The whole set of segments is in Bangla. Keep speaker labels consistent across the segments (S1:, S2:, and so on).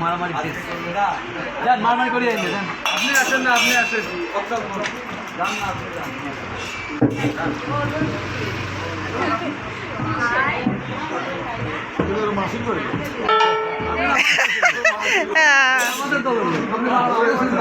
S1: মারামারি যান মারামারি যান
S2: আপনি আসেন না আপনি আসেন।
S1: যান না আপনি যান। আমাদের দল আমাদের শুনতে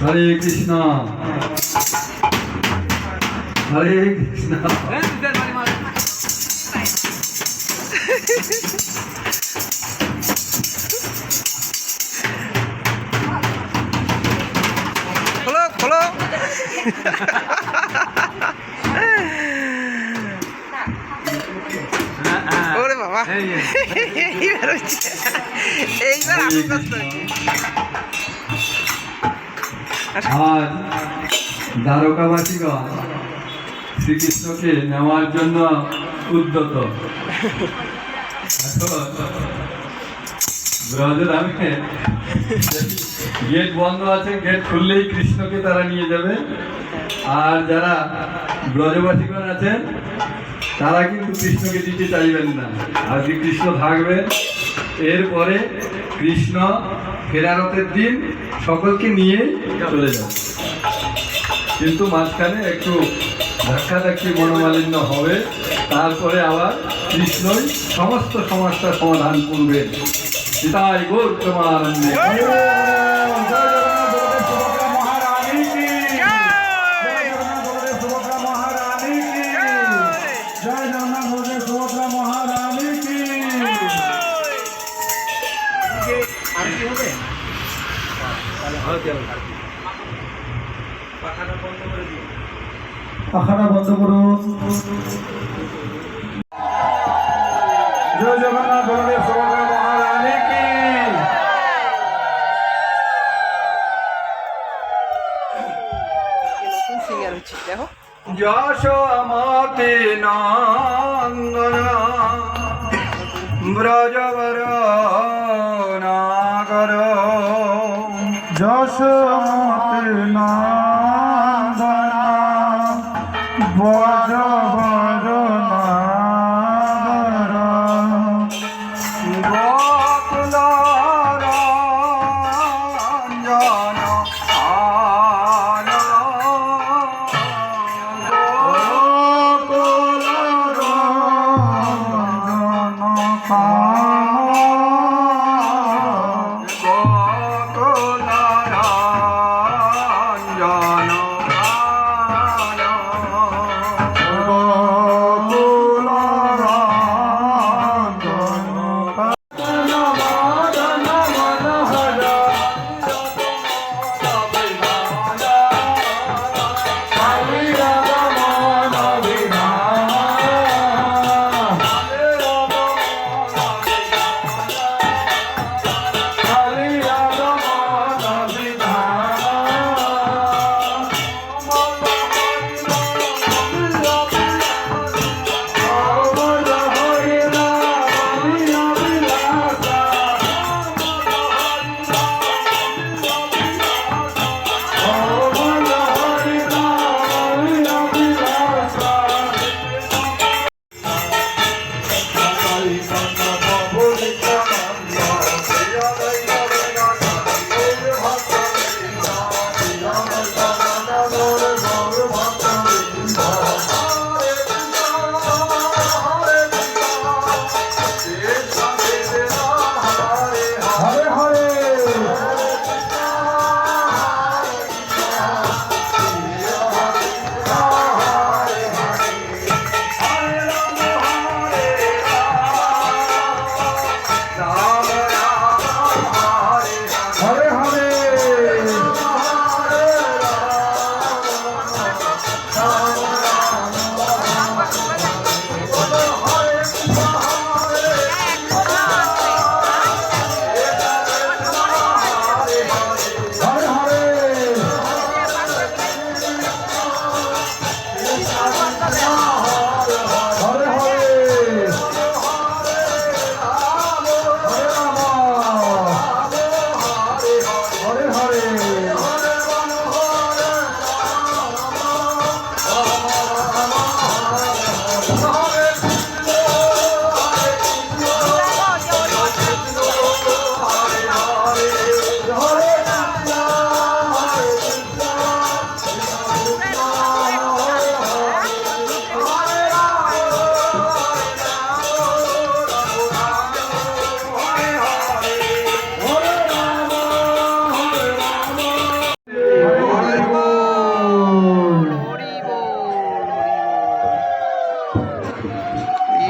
S3: হরে কৃষ্ণ। হরে কৃষ্ণ
S1: এই দুধের বাড়ি মার
S4: খোলো খোলো ওরে বাবা
S1: এই যে।
S4: এইবার হচ্ছে এইবার আমি ব্যস্ত হচ্ছি।
S3: আজ দ্বারকাবাসীগণ শ্রীকৃষ্ণকে নেওয়ার জন্য উদ্যত। এখন ব্রজরামে গেট বন্ধ আছে, গেট খুললেই কৃষ্ণকে তারা নিয়ে যাবে। আর যারা ব্রজবাসীগণ আছেন, তারা কিন্তু কৃষ্ণকে দিতে চাইবেন না। আর আজকে কৃষ্ণ থাকবেন এরপরে কৃষ্ণ ফেরারতের দিন সকলকে নিয়ে চলে যাবে। কিন্তু মাঝখানে একটু ধাক্কাধাক্কি মনোমালিন্য হবে তারপরে আবার কৃষ্ণই সমস্ত সমস্যার সমাধান করবেন সীতাই গোর তোমানন্দে
S5: পাখাটা বন্ধ করুন জয় জগন্নাথ বলদেব সুভদ্রা মহারানী কি?
S3: যশোমতি নন্দন ব্রজবর নাগর Wow.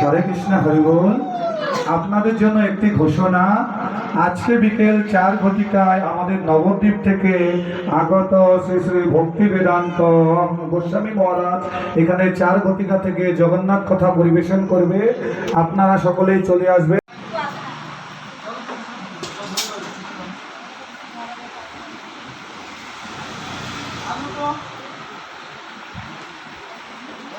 S5: হরে কৃষ্ণ হরিবোল আপনাদের জন্য একটি ঘোষণা, আজকে বিকেল চার ঘটিকায় আমাদের নবদ্বীপ থেকে আগত শ্রী শ্রী ভক্তি বেদান্ত গোস্বামী মহারাজ এখানে চার ঘটিকা থেকে জগন্নাথ কথা পরিবেশন করবে। আপনারা সকলেই চলে আসবে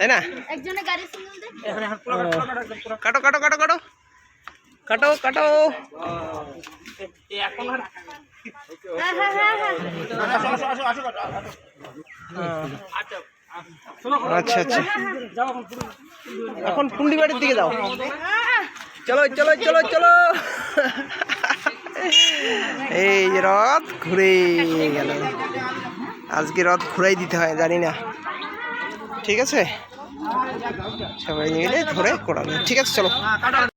S4: তাই না? কাটো কাটো কাটো কাটো কাটো কাটো
S2: হ্যাঁ হ্যাঁ হ্যাঁ হ্যাঁ।
S4: আচ্ছা আচ্ছা। এখন পুন্ডি বাড়ির দিকে যাও। চলো চলো চলো চলো। এই রথ ঘুরে গেল। আজকে রথ ঘুরাই দিতে হয় জানি না। ঠিক আছে? সবাই মিলে ধরে করানো ঠিক আছে চলো।